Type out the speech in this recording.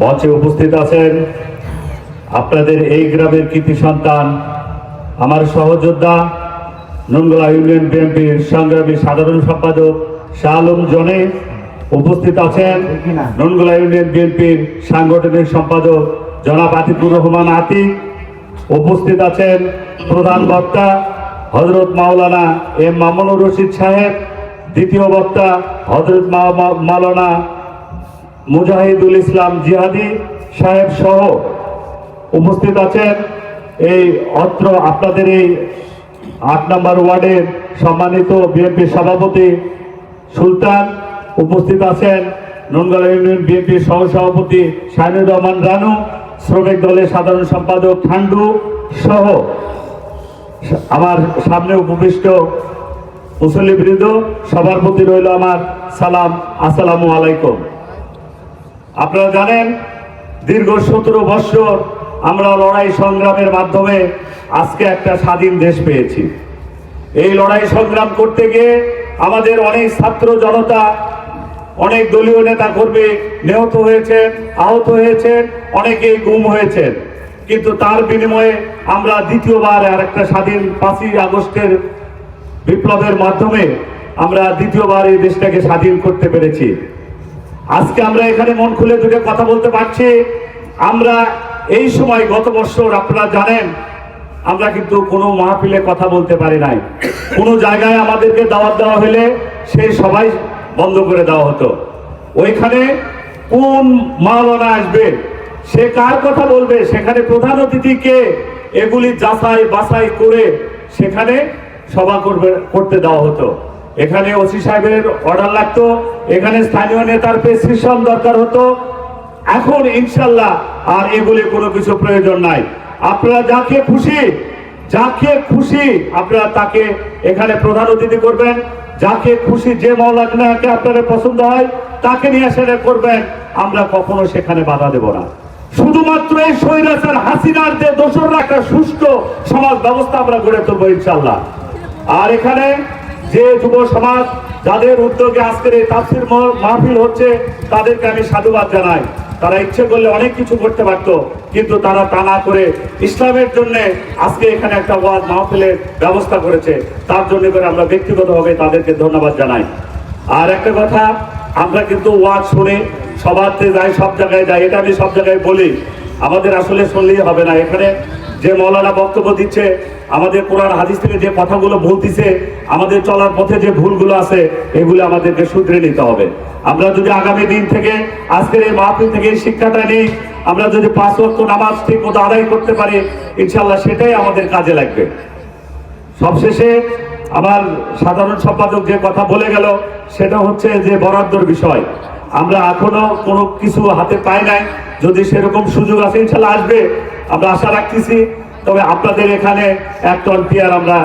মঞ্চে উপস্থিত আছেন আপনাদের এই গ্রামের কৃতি সন্তান, আমার সহযোদ্ধা, নঙ্গলা ইউনিয়ন বিএনপির সংগ্রামী সাধারণ সম্পাদক শাহ জনে উপস্থিত আছেন। নঙ্গলা ইউনিয়ন বিএনপির সাংগঠনিক সম্পাদক জনাব আতিকুর রহমান আতিক উপস্থিত আছেন। প্রধান বক্তা হজরত মাওলানা এম মামুনুর রশিদ সাহেব, দ্বিতীয় বক্তা হজরত মাওলানা মুজাহিদুল ইসলাম জিহাদি সাহেব সহ উপস্থিত আছেন। এই অত্র আপনাদের এই আট নম্বর ওয়ার্ডের সম্মানিত বিএনপি সভাপতি সুলতান উপস্থিত আছেন। ননগলা ইউনিয়ন বিএনপির সহসভাপতি শাহিনুর রহমান রানু, শ্রমিক দলের সাধারণ সম্পাদক ঠান্ডু সহ আমার সামনে উপবিষ্ট মুসল্লিবৃন্দ সবার প্রতি রইল আমার সালাম, আসসালামু আলাইকুম। আপনারা জানেন, দীর্ঘ সতেরো বৎসর আমরা লড়াই সংগ্রামের মাধ্যমে আজকে একটা স্বাধীন দেশ পেয়েছি। এই লড়াই সংগ্রাম করতে গিয়ে আমাদের অনেক ছাত্র জনতা, অনেক দলীয় নেতা কর্মী নিহত হয়েছেন আহত হয়েছেন অনেকেই গুম হয়েছেন কিন্তু তার বিনিময়ে আমরা দ্বিতীয়বার আর একটা স্বাধীন পাঁচই আগস্টের বিপ্লবের মাধ্যমে আমরা দ্বিতীয়বার এই দেশটাকে স্বাধীন করতে পেরেছি। আজকে আমরা এখানে মন খুলে দুটো কথা বলতে পারছি। আমরা এই সময় গত বছর আপনারা জানেন, আমরা কিন্তু কোনো মাহফিলে কথা বলতে পারি নাই। কোনো জায়গায় আমাদেরকে দাওয়াত দেওয়া হলে সেই সবাই বন্ধ করে দেওয়া হতো। ওইখানে কোন মাওলানা আসবে, সে কার কথা বলবে, সেখানে প্রধান অতিথিকে এগুলি যাচাই বাছাই করে সেখানে সভা করবে, করতে দেওয়া হতো। এখানে ওসি সাহেবের অর্ডার লাগতো, এখানে স্থানীয় নেতার প্রেসক্রিপশন দরকার হতো। এখন ইনশাল্লাহ আর এগুলি কোনো কিছু প্রয়োজন নাই। আপনারা যাকে খুশি যাকে খুশি আপনারা তাকে এখানে প্রধান অতিথি করবেন। যাকে খুশি যে মৌলানাকে আপনাদের পছন্দ হয়, তাকে নিয়ে সেটা করবেন। আমরা কখনো সেখানে বাধা দেব না। শুধুমাত্র এই স্বৈরাচার হাসিনার যে দোসররা একটা সুষ্ঠু সমাজ ব্যবস্থা আমরা গড়ে তুলবো ইনশাল্লাহ। আর এখানে যে যুব সমাজ যাদের উদ্যোগে আজকের এই তাফসির মহ- মাহফিল হচ্ছে, তাদেরকে আমি সাধুবাদ জানাই। তারা ইচ্ছে করলে অনেক কিছু করতে পারত, কিন্তু তারা তা না করে ইসলামের জন্য আজকে এখানে একটা ওয়াজ মাহফিলের ব্যবস্থা করেছে। তার জন্য করে আমরা ব্যক্তিগতভাবে তাদেরকে ধন্যবাদ জানাই। আর একটা কথা, আমরা কিন্তু ওয়াজ শুনে সবাতে যাই, সব জায়গায় যাই, এটা আমি সব জায়গায় বলি। আমাদের আসলে শুনলেই হবে না। এখানে যে মৌলানা বক্তব্য দিচ্ছে, আমাদের কোরআন হাদিস থেকে যে কথাগুলো বলতিছে, আমাদের চলার পথে যে ভুলগুলো আছে, এগুলো আমাদেরকে শুধরে নিতে হবে। আমরা যদি আগামী দিন থেকে, আজকের এই মাহফিল থেকে শিক্ষাটা নিই, আমরা যদি পাঁচ ওয়াক্ত নামাজ ঠিক মতো আদায় করতে পারি ইনশাল্লাহ সেটাই আমাদের কাজে লাগবে। সবশেষে আমার সাধারণ সম্পাদক যে কথা বলে গেল, সেটা হচ্ছে যে বরাদ্দর বিষয়। আমরা এখনও কোনো কিছু হাতে পাই নাই। যদি সেরকম সুযোগ আছে ইনশাল্লাহ আসবে। আমরা আশা রাখতেছি তবে আপনাদের এখানে এক টন পেয়ার আমরা